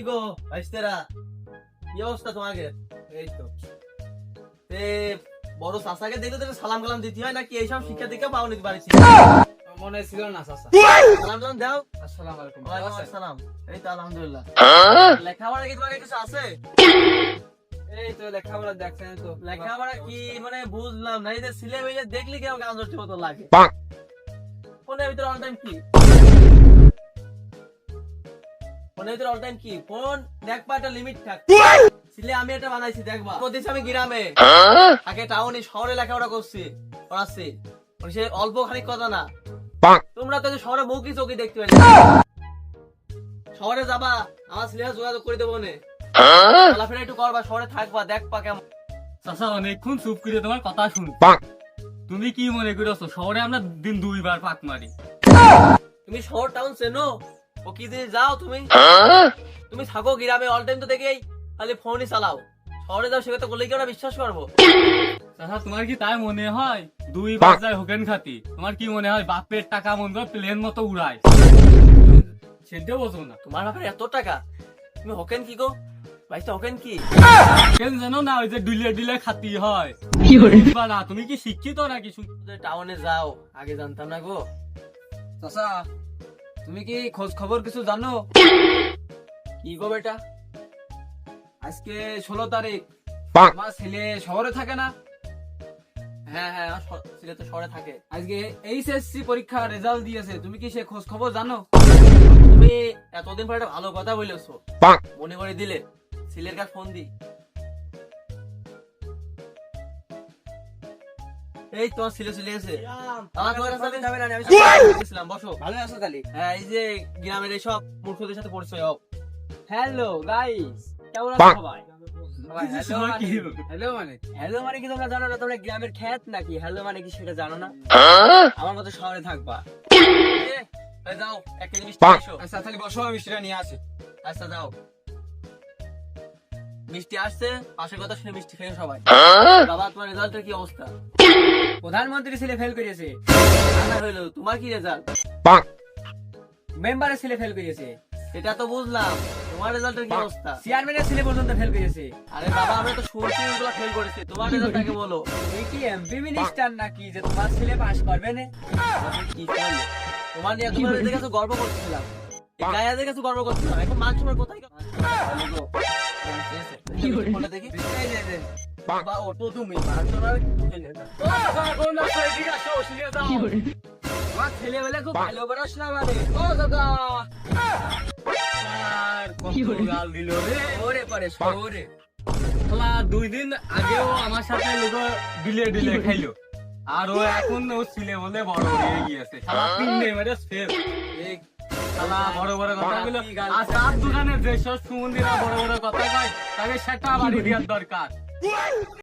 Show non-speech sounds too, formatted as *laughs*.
কি গো ভাইস্তেরা কি অবস্থা তোমাকে? এই তো এ বড় চাচাকে দেখলে তো সালাম কালাম দিতে হয় নাকি? এইসব শিক্ষা দীক্ষা পাওনি বাড়ি মনে ছিল না চাচা সালাম টালাম দাও। আসসালামু আলাইকুম। ওয়ালাইকুম আসসালাম। এই তো আলহামদুলিল্লাহ। লেখাপড়া কি তোমার কিছু আছে? এই তো লেখাপড়া দেখছেন তো। লেখাপড়া কি মানে বুঝলাম না। এই যে মেয়ে দেখলি কি আমাকে আন্দোলন মতো লাগে? ফোনের ভিতরে অল টাইম কি? ফোনের ভিতরে অল টাইম কি? ফোন দেখবা একটা লিমিট থাক। ছেলে আমি এটা বানাইছি দেখবা আমি গ্রামে। আগে টাউনে শহরে লেখাপড়া করছি পড়াচ্ছি। সে অল্প খানিক কথা না। তোমরা তো শহরে চোখি দেখতে শহরে যাবা আমার যোগাযোগ করে দেবো নে। চলাফেরা একটু করবা শহরে থাকবা দেখবা কেমন। চাচা অনেকক্ষণ চুপ করে তোমার কথা শুন। তুমি কি মনে করছ শহরে আমরা দিন দুইবার পাক মারি? তুমি শহর টাউন চেনো? ও কি দিয়ে যাও তুমি? তুমি থাকো গ্রামে অল টাইম তো দেখেই। খালি ফোনই চালাও। শহরে যাও সেটা তো বলে কি ওরা বিশ্বাস করব? চাচা তোমার কি তাই মনে হয়? দুই বাজার হোকেন খাতি। তোমার কি মনে হয় বাপের টাকা মন করে প্লেন মতো উড়ায়? সেটাও বোঝো না। তোমার ব্যাপারে এত টাকা? তুমি হকেন কি গো? ভাইটা হকেন কি? কেন জানো না ওই যে ডিলে ডিলে খাতি হয়। কি বা না তুমি কি শিক্ষিত নাকি? টাউনে যাও আগে জানতাম না গো। চাচা তুমি কি খোঁজ খবর কিছু জানো? কি গো বেটা? আজকে ষোলো তারিখ। আমার ছেলে শহরে থাকে না? হ্যাঁ হ্যাঁ ছেলে তো শহরে থাকে। আজকে এইচএসসি পরীক্ষা রেজাল্ট দিয়েছে। তুমি কি সে খোঁজ খবর জানো? তুমি এতদিন পরে একটা ভালো কথা বলেছ। মনে করে দিলে। ছেলের কাছে ফোন দি। এই তোমার ছেলে চলে গেছে। আমার তোমার কাছে যাবে না আমি গেছিলাম বসো। ভালো আছো তাহলে? হ্যাঁ এই যে গ্রামের এইসব মূর্খদের সাথে পরিচয় হোক হ্যালো গাইস কেমন আছো সবাই? হ্যালো *laughs* মানে হ্যালো মানে কি? তোমরা জানো না তোমরা গ্রামের খ্যাত নাকি? হ্যালো মানে কি সেটা জানো না? আমার মতো শহরে থাকবা। যাও এক কেজি মিষ্টি আচ্ছা তাহলে বসো আমি নিয়ে আসি। আচ্ছা যাও। মিষ্টি আসছে পাশের কথা শুনে মিষ্টি খেয়ে সবাই। বাবা তোমার রেজাল্টের কি অবস্থা? প্রধানমন্ত্রী ছেলে ফেল করেছে রান্না হইল তোমার কি রেজাল্ট মেম্বারের ছেলে ফেল করেছে এটা তো বুঝলাম তোমার রেজাল্টের কি অবস্থা? চেয়ারম্যানের ছেলে পর্যন্ত ফেল করেছে আরে বাবা আমরা তো শুনছি ওগুলো ফেল করেছে তোমার রেজাল্টটাকে বলো। তুমি কি এমপি মিনিস্টার নাকি যে তোমার ছেলে পাস করবে না? কি তোমার নিয়ে তোমার কাছে গর্ব করছিলাম গায়াদের কাছে গর্ব এখন মান তোমার কোথায় দেখি। বাবা ও তো তুমি। মান তোমার তোমার ছেলে বলে খুব ভালো পড়াশোনা মানে ও দাদা। আর গাল দিল রে। ওরে পরে শহরে দুই দিন আগেও আমার সাথে লোক ডিলে ডিলে খাইলো। আর ও এখন ও ছিলে বলে বড় হয়ে গিয়েছে। শালা বড় বড় কথা। গুলো আর তার দোকানে যেসব সুমন্দিরা বড় বড় কথা কয় তাকে সেটা বাড়ি দেওয়ার দরকার।